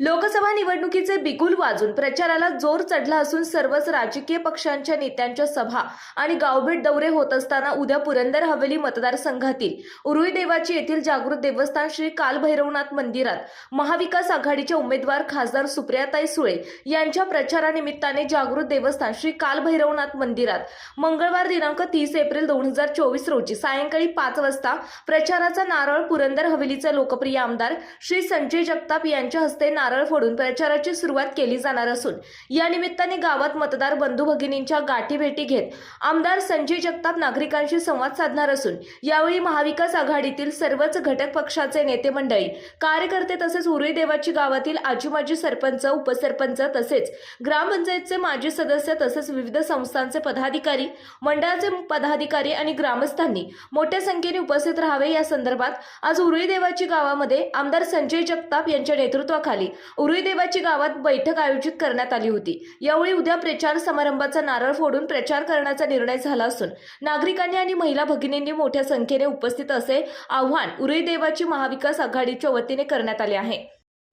लोकसभा निवडणुकीचे बिगुल वाजून प्रचाराला जोर चढला असून सर्वच राजकीय पक्षांच्या नेत्यांच्या सभा आणि गावभेट दौरे होत असताना उद्या पुरंदर हवेली मतदारसंघातील उरुई देवाची येथील जागृत देवस्थान श्री कालभैरवनाथ मंदिरात महाविकास आघाडीच्या उमेदवार खासदार सुप्रियाताई सुळे यांच्या प्रचारानिमित्ताने जागृत देवस्थान श्री कालभैरवनाथ मंदिरात मंगळवार दिनांक तीस एप्रिल दोन हजार चोवीस रोजी सायंकाळी पाच वाजता प्रचाराचा नारळ पुरंदर हवेलीचे लोकप्रिय आमदार श्री संजय जगताप यांच्या हस्ते नारळ फोडून प्रचाराची सुरुवात केली जाणार असून या निमित्ताने गावात मतदार बंधू भगिनींच्या गाठी भेटी घेत आमदार संजय जगताप नागरिकांशी संवाद साधणार असून यावेळी महाविकास आघाडीतील सर्वच घटक पक्षाचे नेते मंडळी कार्यकर्ते तसेच उरुई देवाची गावातील आजी माजी सरपंच उपसरपंच तसेच ग्रामपंचायतचे माजी सदस्य तसेच विविध संस्थांचे पदाधिकारी मंडळाचे पदाधिकारी आणि ग्रामस्थांनी मोठ्या संख्येने उपस्थित राहावे या संदर्भात आज उरुई देवाची गावामध्ये आमदार संजय जगताप यांच्या नेतृत्वाखाली उरुईदेवाची गावात बैठक आयोजित करण्यात आली होती. यावेळी उद्या प्रचार समारंभाचा नारळ फोडून प्रचार करण्याचा निर्णय झाला असून नागरिकांनी आणि महिला भगिनींनी मोठ्या संख्येने उपस्थित असे आव्हान उरुईदेवाची महाविकास आघाडीच्या वतीने करण्यात आले आहे.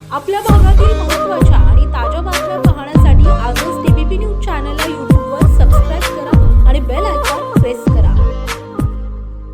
आपल्या भागातील महत्त्वाच्या